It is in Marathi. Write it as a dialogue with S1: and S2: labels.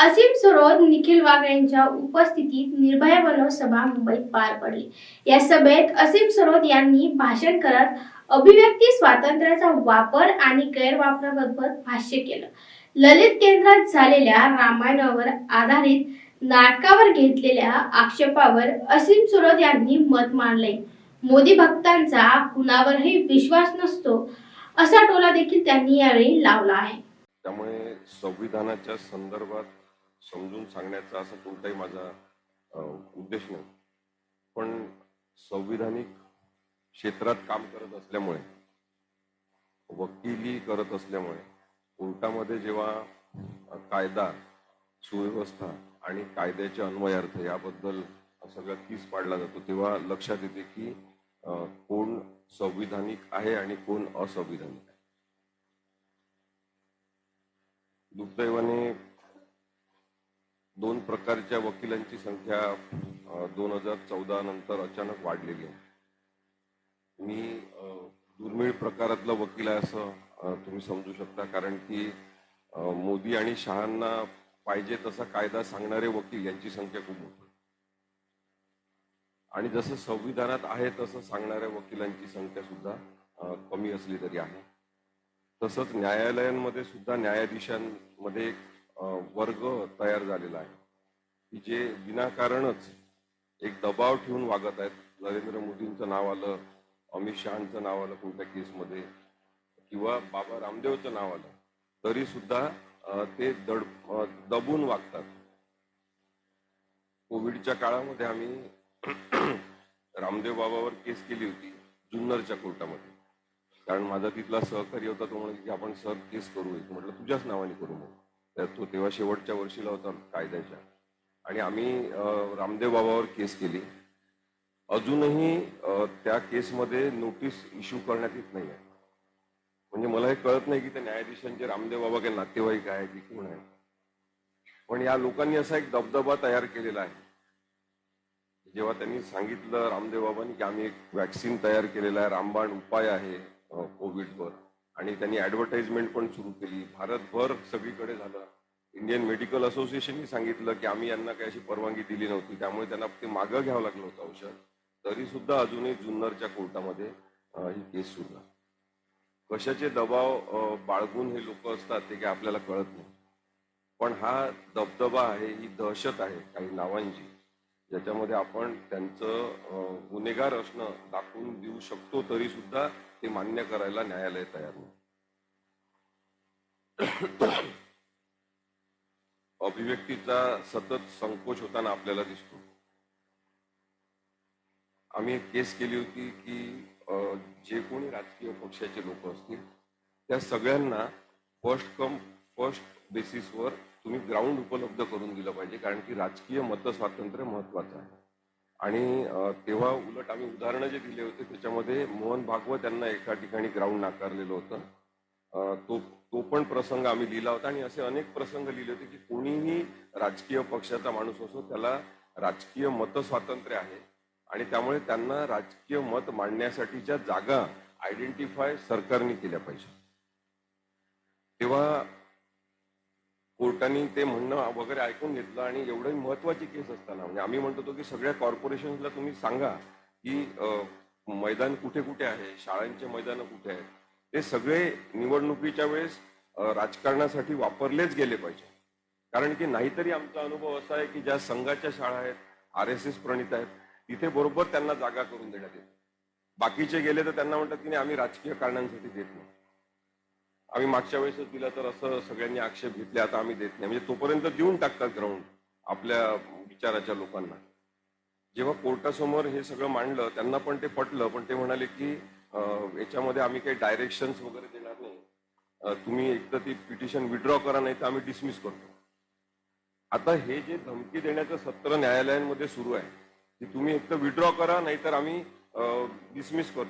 S1: असीम सरोद निखिल वाघ यांच्या उपस्थितीत निर्भया बनव सभा मुंबईत पार पडली. या सभेत असीम सरोद यांनी भाषण करत अभिव्यक्ती स्वातंत्र्याचा वापर आणि गैरवापराबाबत भाष्य केलं. ललित केंद्रात झालेल्या रामायणावर आधारित नाटकावर घेतलेल्या आक्षेपावर असीम सरोद यांनी मत मांडले मोदी भक्तांचा कुणावरही विश्वास नसतो असा टोला देखील त्यांनी यावेळी लावला आहे.
S2: त्यामुळे संविधानाच्या संदर्भात समजून सांगण्याचा असा कोणताही माझा उद्देश नाही. पण संविधानिक क्षेत्रात काम करत असल्यामुळे वकिली करत असल्यामुळे कोर्टामध्ये जेव्हा कायदा सुव्यवस्था आणि कायद्याचे अन्वयार्थ याबद्दल सगळा किस पाडला जातो तेव्हा लक्षात येते की कोण संविधानिक आहे आणि कोण असंविधानिक आहे. दुर्दैवाने दोन प्रकारच्या वकिलांची संख्या दोन हजार चौदा नंतर अचानक वाढलेली आहे. मी दुर्मिळ प्रकारातला वकील आहे असं तुम्ही समजू शकता. कारण की मोदी आणि शहांना पाहिजे तसा कायदा सांगणारे वकील यांची संख्या खूप मोठी आणि जसं संविधानात आहे तसं सांगणाऱ्या वकिलांची संख्या सुद्धा कमी असली तरी आहे. तसंच न्यायालयांमध्ये सुद्धा न्यायाधीशांमध्ये वर्ग तयार झालेला आहे. की जे विनाकारणच एक दबाव ठेवून वागत आहेत. नरेंद्र मोदींचं नाव आलं अमित शहाचं नाव आलं कोणत्या केसमध्ये किंवा बाबा रामदेवचं नाव आलं तरी सुद्धा ते दड दबून वागतात. कोविडच्या काळामध्ये आम्ही रामदेव बाबावर केस केली होती जुन्नरच्या कोर्टामध्ये. कारण माझा तिथला सहकारी होता तो म्हणजे की आपण सर केस करू एक म्हटलं तुझ्याच नावाने करू म्हणून तो तेव्हा शेवटच्या वर्षीला होता कायद्याच्या. आणि आम्ही रामदेव बाबावर केस केली. अजूनही त्या केसमध्ये नोटीस इश्यू करण्यात येत नाही आहे म्हणजे मला हे कळत नाही की त्या न्यायाधीशांचे रामदेव बाबा काही नातेवाईक आहे की कोण आहे. पण या लोकांनी असा एक दबदबा तयार केलेला आहे. जेव्हा त्यांनी सांगितलं रामदेव बाबांनी की आम्ही एक वॅक्सिन तयार केलेला आहे रामबाण उपाय आहे कोविडवर. आणि त्यांनी ऍडव्हर्टाइजमेंट पण सुरू केली. भारतभर सगळीकडे झालं. इंडियन मेडिकल असोसिएशननी सांगितलं की आम्ही यांना काही अशी परवानगी दिली नव्हती. त्यामुळे त्यांना ते मागं घ्यावं लागलं होतं औषध. तरी सुद्धा अजूनही जुन्नरच्या कोर्टामध्ये ही केस सुरू आहे. कशाचे दबाव बाळगून हे लोक असतात ते काही आपल्याला कळत नाही. पण हा दबदबा आहे ही दहशत आहे काही नावांची ज्याच्यामध्ये आपण त्यांचं गुन्हेगार असणं दाखवून देऊ शकतो तरी सुद्धा ते मान्य करायला न्यायालय तयार नाही. अभिव्यक्तीचा सतत संकोच होताना आपल्याला दिसतो. आम्ही एक केस केली होती की जे कोणी राजकीय पक्षाचे लोक असतील त्या सगळ्यांना फर्स्ट कम फर्स्ट बेसिसवर तुम्ही ग्राउंड उपलब्ध करून दिलं पाहिजे कारण की राजकीय मतस्वातंत्र्य महत्वाचं आहे. आणि तेव्हा उलट आम्ही उदाहरणं जे दिले होते त्याच्यामध्ये मोहन भागवत यांना एका ठिकाणी ग्राउंड नाकारलेलं होतं. तो तो पण प्रसंग आम्ही लिहिला होता आणि असे अनेक प्रसंग लिहिले होते की कोणीही राजकीय पक्षाचा माणूस असो त्याला राजकीय मत स्वातंत्र्य आहे आणि त्यामुळे त्यांना राजकीय मत मांडण्यासाठीच्या जागा आयडेंटिफाय सरकारने केल्या पाहिजे तेव्हा कोर्टाने ते म्हणणं वगैरे ऐकून घेतलं आणि एवढं महत्वाची केस असताना म्हणजे आम्ही म्हणतो होतो की सगळ्या कॉर्पोरेशनला तुम्ही सांगा की मैदान कुठे कुठे आहे शाळांचे मैदान कुठे आहेत ते सगळे निवडणुकीच्या वेळेस राजकारणासाठी वापरलेच गेले पाहिजे. कारण की नाहीतरी आमचा अनुभव असा आहे की ज्या संघाच्या शाळा आहेत आर एस एस प्रणित आहेत तिथे बरोबर त्यांना जागा करून देण्यात येते. बाकीचे गेले तर त्यांना म्हणतात की नाही आम्ही राजकीय कारणांसाठी देत नाही. आम्ही मागच्या वेळेसच दिला तर असं सगळ्यांनी आक्षेप घेतले आता आम्ही देत नाही. म्हणजे तोपर्यंत देऊन टाकतात ग्राउंड आपल्या विचाराच्या लोकांना. जेव्हा कोर्टासमोर हे सगळं मांडलं त्यांना पण ते पटलं पण ते म्हणाले की याच्यामध्ये आम्ही काही डायरेक्शन्स वगैरे देणार नाही. तुम्ही एक तर ती पिटिशन विड्रॉ करा नाही तर आम्ही डिसमिस करतो. आता हे जे धमकी देण्याचं सत्र न्यायालयांमध्ये सुरू आहे की तुम्ही एक तर विड्रॉ करा नाहीतर आम्ही डिसमिस करतो.